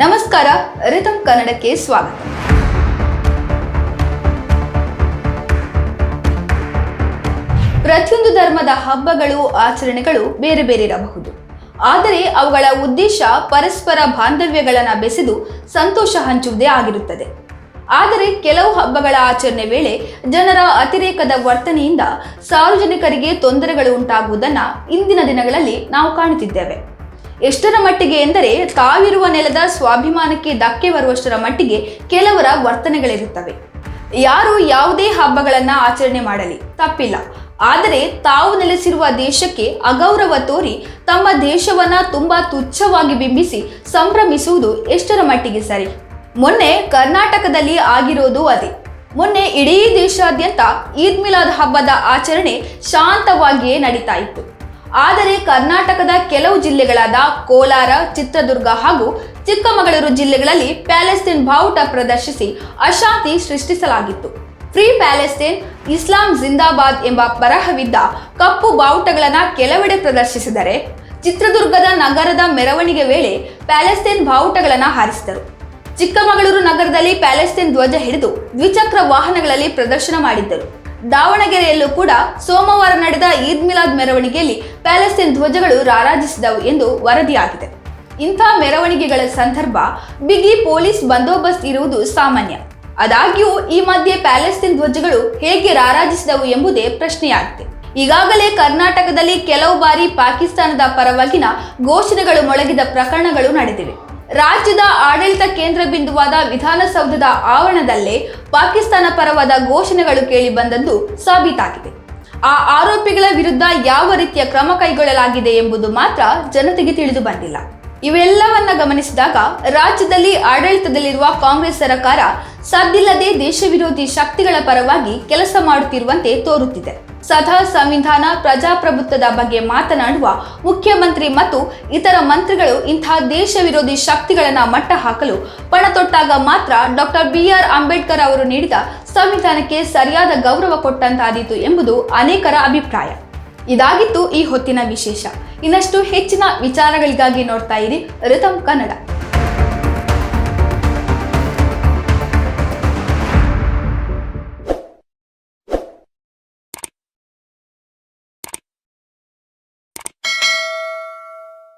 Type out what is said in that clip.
ನಮಸ್ಕಾರ ರಿತಮ್ ಕನ್ನಡಕ್ಕೆ ಸ್ವಾಗತ. ಪ್ರತಿಯೊಂದು ಧರ್ಮದ ಹಬ್ಬಗಳು, ಆಚರಣೆಗಳು ಬೇರೆ ಬೇರೆ ಇರಬಹುದು. ಆದರೆ ಅವುಗಳ ಉದ್ದೇಶ ಪರಸ್ಪರ ಬಾಂಧವ್ಯಗಳನ್ನು ಬೆಸೆದು ಸಂತೋಷ ಹಂಚುವುದೇ ಆಗಿರುತ್ತದೆ. ಆದರೆ ಕೆಲವು ಹಬ್ಬಗಳ ಆಚರಣೆ ವೇಳೆ ಜನರ ಅತಿರೇಕದ ವರ್ತನೆಯಿಂದ ಸಾರ್ವಜನಿಕರಿಗೆ ತೊಂದರೆಗಳು ಉಂಟಾಗುವುದನ್ನು ಇಂದಿನ ದಿನಗಳಲ್ಲಿ ನಾವು ಕಾಣುತ್ತಿದ್ದೇವೆ. ಎಷ್ಟರ ಮಟ್ಟಿಗೆ ಎಂದರೆ ತಾವಿರುವ ನೆಲದ ಸ್ವಾಭಿಮಾನಕ್ಕೆ ಧಕ್ಕೆ ಬರುವಷ್ಟರ ಮಟ್ಟಿಗೆ ಕೆಲವರ ವರ್ತನೆಗಳಿರುತ್ತವೆ. ಯಾರು ಯಾವುದೇ ಹಬ್ಬಗಳನ್ನು ಆಚರಣೆ ಮಾಡಲಿ, ತಪ್ಪಿಲ್ಲ. ಆದರೆ ತಾವು ನೆಲೆಸಿರುವ ದೇಶಕ್ಕೆ ಅಗೌರವ ತೋರಿ ತಮ್ಮ ದೇಶವನ್ನ ತುಂಬಾ ತುಚ್ಛವಾಗಿ ಬಿಂಬಿಸಿ ಸಂಭ್ರಮಿಸುವುದು ಎಷ್ಟರ ಮಟ್ಟಿಗೆ ಸರಿ? ಮೊನ್ನೆ ಕರ್ನಾಟಕದಲ್ಲಿ ಆಗಿರೋದು ಅದೇ. ಮೊನ್ನೆ ಇಡೀ ದೇಶಾದ್ಯಂತ ಈದ್ ಮಿಲಾದ್ ಹಬ್ಬದ ಆಚರಣೆ ಶಾಂತವಾಗಿಯೇ ನಡೀತಾ ಇತ್ತು. ಆದರೆ ಕರ್ನಾಟಕದ ಕೆಲವು ಜಿಲ್ಲೆಗಳಾದ ಕೋಲಾರ, ಚಿತ್ರದುರ್ಗ ಹಾಗೂ ಚಿಕ್ಕಮಗಳೂರು ಜಿಲ್ಲೆಗಳಲ್ಲಿ ಪ್ಯಾಲೆಸ್ತೀನ್ ಬಾವುಟ ಪ್ರದರ್ಶಿಸಿ ಅಶಾಂತಿ ಸೃಷ್ಟಿಸಲಾಗಿತ್ತು. ಫ್ರೀ ಪ್ಯಾಲೆಸ್ತೀನ್, ಇಸ್ಲಾಂ ಜಿಂದಾಬಾದ್ ಎಂಬ ಬರಹವಿದ್ದ ಕಪ್ಪು ಬಾವುಟಗಳನ್ನು ಕೆಲವೆಡೆ ಪ್ರದರ್ಶಿಸಿದರೆ ಚಿತ್ರದುರ್ಗದ ನಗರದ ಮೆರವಣಿಗೆ ವೇಳೆ ಪ್ಯಾಲೆಸ್ತೀನ್ ಬಾವುಟಗಳನ್ನು ಹಾರಿಸಿದರು. ಚಿಕ್ಕಮಗಳೂರು ನಗರದಲ್ಲಿ ಪ್ಯಾಲೆಸ್ತೀನ್ ಧ್ವಜ ಹಿಡಿದು ದ್ವಿಚಕ್ರ ವಾಹನಗಳಲ್ಲಿ ಪ್ರದರ್ಶನ ಮಾಡಿದ್ದರು. ದಾವಣಗೆರೆಯಲ್ಲೂ ಕೂಡ ಸೋಮವಾರ ನಡೆದ ಈದ್ ಮಿಲಾದ್ ಮೆರವಣಿಗೆಯಲ್ಲಿ ಪ್ಯಾಲೆಸ್ತೀನ್ ಧ್ವಜಗಳು ರಾರಾಜಿಸಿದವು ಎಂದು ವರದಿಯಾಗಿದೆ. ಇಂಥ ಮೆರವಣಿಗೆಗಳ ಸಂದರ್ಭ ಬಿಗಿ ಪೊಲೀಸ್ ಬಂದೋಬಸ್ತ್ ಇರುವುದು ಸಾಮಾನ್ಯ. ಆದಾಗ್ಯೂ, ಈ ಮಧ್ಯೆ ಪ್ಯಾಲೆಸ್ತೀನ್ ಧ್ವಜಗಳು ಹೇಗೆ ರಾರಾಜಿಸಿದವು ಎಂಬುದೇ ಪ್ರಶ್ನೆಯಾಗಿದೆ. ಈಗಾಗಲೇ ಕರ್ನಾಟಕದಲ್ಲಿ ಕೆಲವು ಬಾರಿ ಪಾಕಿಸ್ತಾನದ ಪರವಾಗಿನ ಘೋಷಣೆಗಳು ಮೊಳಗಿದ ಪ್ರಕರಣಗಳು ನಡೆದಿವೆ. ರಾಜ್ಯದ ಆಡಳಿತ ಕೇಂದ್ರ ಬಿಂದುವಾದ ವಿಧಾನಸೌಧದ ಆವರಣದಲ್ಲೇ ಪಾಕಿಸ್ತಾನ ಪರವಾದ ಘೋಷಣೆಗಳು ಕೇಳಿ ಬಂದದ್ದು ಸಾಬೀತಾಗಿದೆ. ಆ ಆರೋಪಿಗಳ ವಿರುದ್ಧ ಯಾವ ರೀತಿಯ ಕ್ರಮ ಕೈಗೊಳ್ಳಲಾಗಿದೆ ಎಂಬುದು ಮಾತ್ರ ಜನತೆಗೆ ತಿಳಿದು ಬಂದಿಲ್ಲ. ಇವೆಲ್ಲವನ್ನ ಗಮನಿಸಿದಾಗ ರಾಜ್ಯದಲ್ಲಿ ಆಡಳಿತದಲ್ಲಿರುವ ಕಾಂಗ್ರೆಸ್ ಸರ್ಕಾರ ಸದ್ದಿಲ್ಲದೆ ದೇಶ ವಿರೋಧಿ ಶಕ್ತಿಗಳ ಪರವಾಗಿ ಕೆಲಸ ಮಾಡುತ್ತಿರುವಂತೆ ತೋರುತ್ತಿದೆ. ಸದಾ ಸಂವಿಧಾನ, ಪ್ರಜಾಪ್ರಭುತ್ವದ ಬಗ್ಗೆ ಮಾತನಾಡುವ ಮುಖ್ಯಮಂತ್ರಿ ಮತ್ತು ಇತರ ಮಂತ್ರಿಗಳು ಇಂತಹ ದೇಶ ವಿರೋಧಿ ಶಕ್ತಿಗಳನ್ನು ಮಟ್ಟ ಹಾಕಲು ಪಣ ತೊಟ್ಟಾಗ ಮಾತ್ರ ಡಾಕ್ಟರ್ ಬಿ ಆರ್ ಅಂಬೇಡ್ಕರ್ ಅವರು ನೀಡಿದ ಸಂವಿಧಾನಕ್ಕೆ ಸರಿಯಾದ ಗೌರವ ಕೊಟ್ಟಂತಾದೀತು ಎಂಬುದು ಅನೇಕರ ಅಭಿಪ್ರಾಯ. ಇದಾಗಿತ್ತು ಈ ಹೊತ್ತಿನ ವಿಶೇಷ. ಇನ್ನಷ್ಟು ಹೆಚ್ಚಿನ ವಿಚಾರಗಳಿಗಾಗಿ ನೋಡ್ತಾ ಇರಿ ರಿತಮ್ ಕನ್ನಡ.